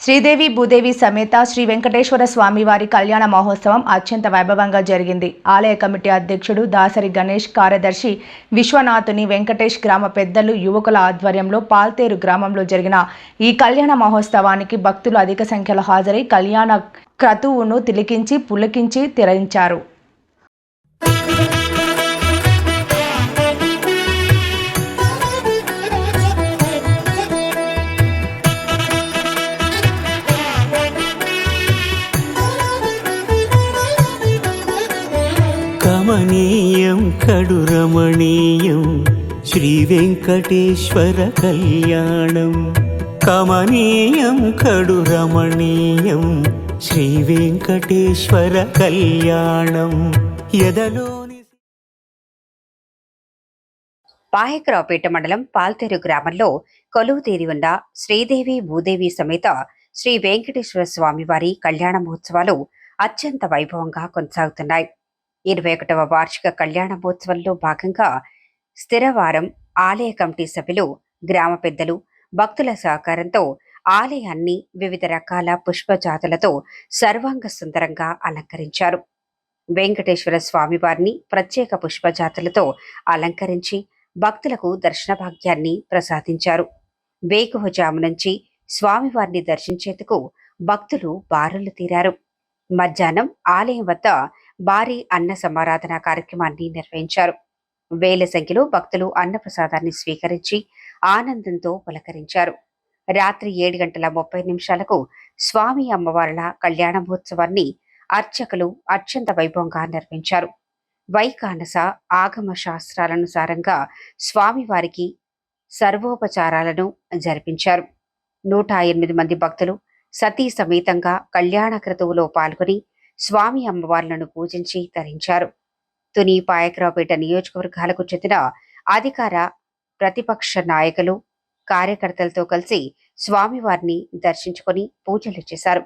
శ్రీదేవి భూదేవి సమేత శ్రీ వెంకటేశ్వర స్వామివారి కళ్యాణ మహోత్సవం అత్యంత వైభవంగా జరిగింది. ఆలయ కమిటీ అధ్యక్షుడు దాసరి గణేష్ కార్యదర్శి విశ్వనాథుని వెంకటేష్ గ్రామ పెద్దలు యువకుల ఆధ్వర్యంలో పాల్తేరు గ్రామంలో జరిగిన ఈ కళ్యాణ మహోత్సవానికి భక్తులు అధిక సంఖ్యలో హాజరై కళ్యాణ క్రతువును తిలికించి పులికించి తిరించారు కడు రమణీయం శ్రీ వెంకటేశ్వర కళ్యాణం. కమనీయం కడురమణీయం శ్రీ వెంకటేశ్వర కళ్యాణం. ఎదలోని పాయకరావుపేట మండలం పాల్తేరు గ్రామంలో కొలువు తీరి ఉన్న శ్రీదేవి భూదేవి సమేత శ్రీ వెంకటేశ్వర స్వామి వారి కళ్యాణ మహోత్సవాలు అత్యంత వైభవంగా కొనసాగుతున్నాయి. ఇరవై ఒకటవ వార్షిక కళ్యాణ మహోత్సవంలో భాగంగా స్థిరవారం ఆలయ కమిటీ సభ్యులు గ్రామ పెద్దలు భక్తుల సహకారంతో ఆలయాన్ని వివిధ రకాల పుష్పజాతులతో సర్వాంగ సుందరంగా అలంకరించారు. వెంకటేశ్వర స్వామివారిని ప్రత్యేక పుష్పజాతులతో అలంకరించి భక్తులకు దర్శన భాగ్యాన్ని ప్రసాదించారు. వేకువజాము నుంచి స్వామివారిని దర్శించేందుకు భక్తులు బారులు తీరారు. మధ్యాహ్నం ఆలయం వద్ద భారీ అన్న సమారాధన కార్యక్రమాన్ని నిర్వహించారు. వేల సంఖ్యలో భక్తులు అన్నప్రసాదాన్ని స్వీకరించి ఆనందంతో పులకరించారు. రాత్రి ఏడు గంటల ముప్పై నిమిషాలకు స్వామి అమ్మవార్ల కళ్యాణ మహోత్సవాన్ని అర్చకులు అత్యంత వైభవంగా నిర్వహించారు. వైకానస ఆగమ శాస్త్రాలనుసారంగా స్వామివారికి సర్వోపచారాలను జరిపించారు. నూట ఎనిమిది మంది భక్తులు సతీ సమేతంగా కళ్యాణ క్రతువులో పాల్గొని స్వామి అమ్మవార్లను పూజించి తరించారు. తుని పాయకరావుపేట నియోజకవర్గాలకు చెందిన అధికార ప్రతిపక్ష నాయకులు కార్యకర్తలతో కలిసి స్వామివారిని దర్శించుకొని పూజలు చేశారు.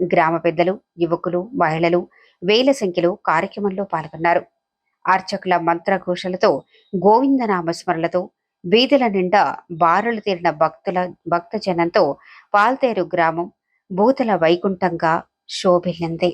గ్రామ పెద్దలు యువకులు మహిళలు వేల సంఖ్యలో కార్యక్రమంలో పాల్గొన్నారు. అర్చకుల మంత్రఘోషలతో గోవిందనామస్మరణలతో వీధుల నిండా బారులు తీరిన భక్తుల భక్తజనంతో పాల్తేరు గ్రామం భూతల వైకుంఠంగా శోభిల్లింది.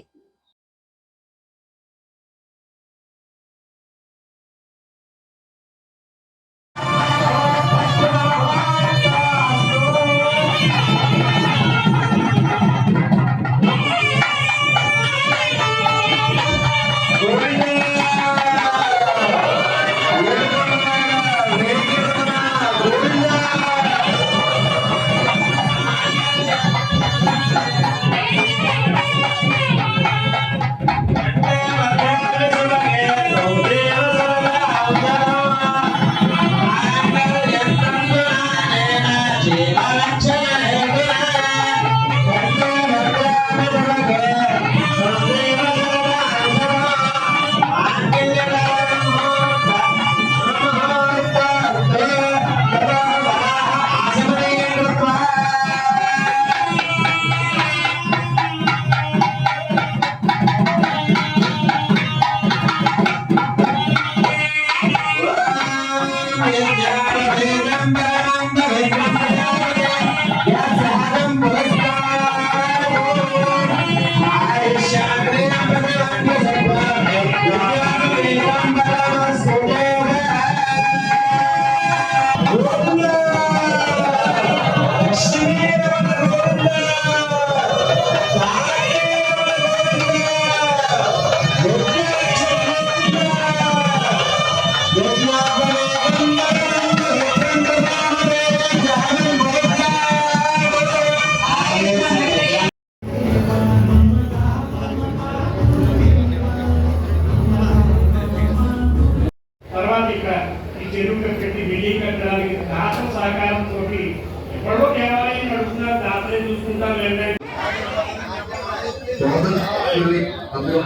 శోభనశ్రీ అందులో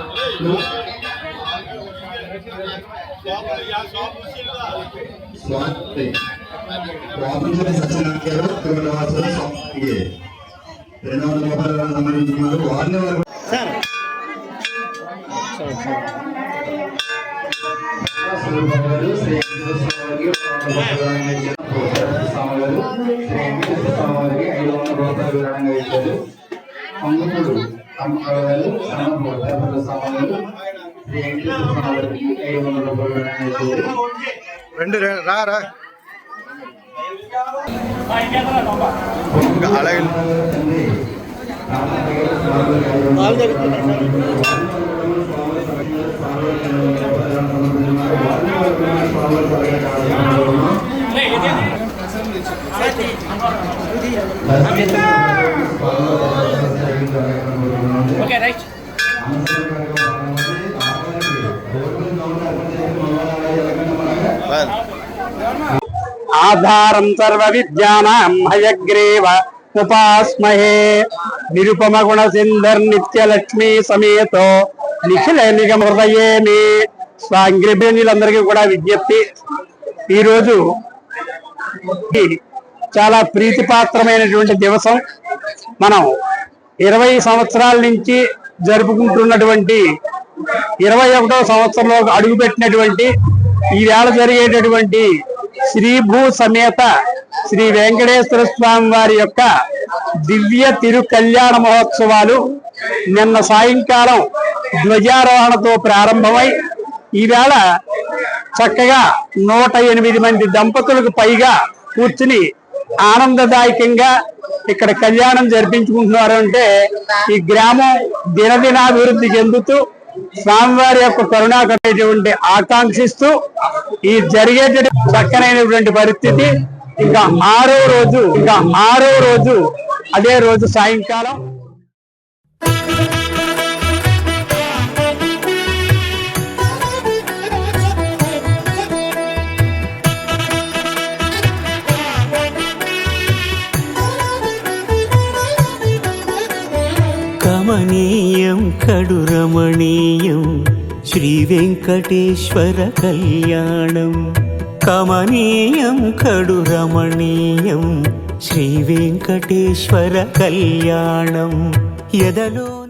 స్వామి స్వామి సత్యనారాయణ గారు స్వామికి రెండు వందల వారిని వారు గారు శ్రీ గారు శ్రీ వెంకటేశ్వర స్వామి గారికి ఐదు వందల రూపాయలు విరాళంగా ఇచ్చారు మంగళూరు అమ్మగారు గారు అన్నపూర్ణ పేపర్ల సామాన్లు శ్రీ వెంకటేశ్వర స్వామి వారికి ఐదు వందల రూపాయలు అనేది రెండు రే- రా రా అలాగే ఓకే రైట్ ఆధారం సర్వ విద్యానాం హయగ్రీవ ఉపాస్మహే నిరుపమ గుణ సింధర్ నిత్య లక్ష్మీ సమేతో నిఖిల నిగమ హృదయేమి స్వాంగ్రిభ్యులందరికీ కూడా విజ్ఞప్తి ఈరోజు ఈ చాలా ప్రీతిపాత్రమైనటువంటి దివసం. మనం ఇరవై సంవత్సరాల నుంచి జరుపుకుంటున్నటువంటి ఇరవై ఒకటో సంవత్సరంలో అడుగుపెట్టినటువంటి ఈవేళ జరిగేటటువంటి శ్రీ భూ సమేత శ్రీ వెంకటేశ్వర స్వామి వారి యొక్క దివ్య తిరు కళ్యాణ మహోత్సవాలు నిన్న సాయంకాలం ధ్వజారోహణతో ప్రారంభమై ఈవేళ చక్కగా నూట ఎనిమిది మంది దంపతులకు పైగా కూర్చుని ఆనందదాయకంగా ఇక్కడ కళ్యాణం జరిపించుకుంటున్నారు అంటే ఈ గ్రామం దినదినాభివృద్ధి చెందుతూ స్వామివారి యొక్క కరుణా ఆకాంక్షిస్తూ ఈ జరిగేటటువంటి చక్కనైనటువంటి పరిస్థితి. ఇంకా ఆరో రోజు ఇంకా ఆరో రోజు అదే రోజు సాయంకాలం. కమనీయం రమణీయం. శ్రీ వెంకటేశ్వర కళ్యాణం. కమనీయం కడు రమణీయం. శ్రీ వెంకటేశ్వర కళ్యాణం. ఎదలో